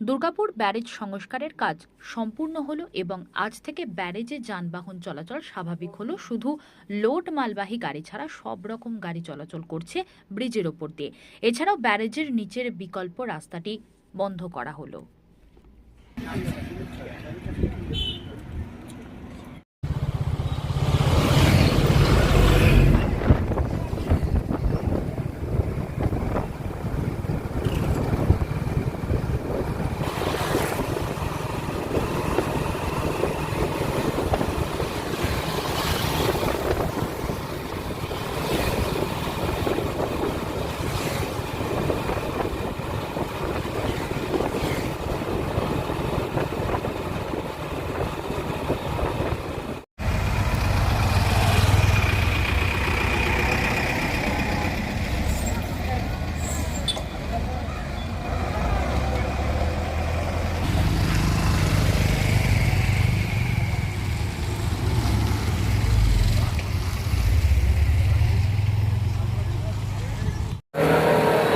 Durgapur barrage সংস্কারের কাজ সম্পূর্ণ হল এবং আজ থেকে ব্যারেজে যানবাহন চলাচল স্বাভাবিক হলো। শুধু লোড মালবাহী গাড়ি ছাড়া সব রকম গাড়ি চলাচল করছে ব্রিজের ওপর দিয়ে। এছাড়াও ব্যারেজের নিচের বিকল্প রাস্তাটি বন্ধ করা হলো।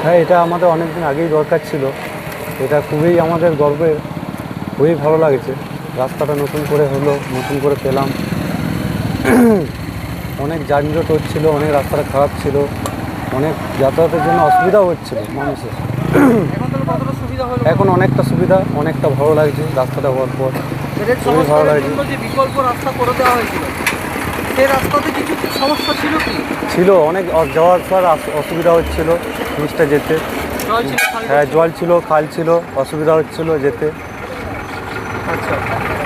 হ্যাঁ এটা আমাদের অনেক দিন আগেই দরকার ছিল। এটা খুবই আমাদের গর্বের খুবই ভালো লাগছে। রাস্তাটা নতুন করে হলো নতুন করে পেলাম। অনেক যানজট হচ্ছিল অনেক রাস্তাটা খারাপ ছিল অনেক যাতায়াতের জন্য অসুবিধাও হচ্ছিল মানুষের। এখন অনেকটা সুবিধা অনেকটা ভালো লাগছে রাস্তাটা হওয়ার পর। খুবই ভালো লাগছে। বিকল্প রাস্তা করে দেওয়া হয়েছিল। সেই রাস্তাতে কিছু সমস্যা ছিল কি? ছিল অনেক যাওয়ার যাওয়া আসার অসুবিধা হচ্ছিল জিনিসটা যেতে। হ্যাঁ জল ছিল খাল ছিল অসুবিধা হচ্ছিল যেতে। আচ্ছা।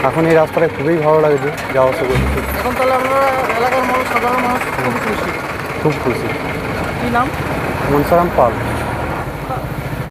এখন এই রাস্তাটা খুবই ভালো লাগছে যাওয়া আসা করতে। এখন তাহলে আপনারা এলাকার মানুষ সাধারণ মানুষ খুব খুশি। খুব খুশি। কী নাম? মনসারাম পাল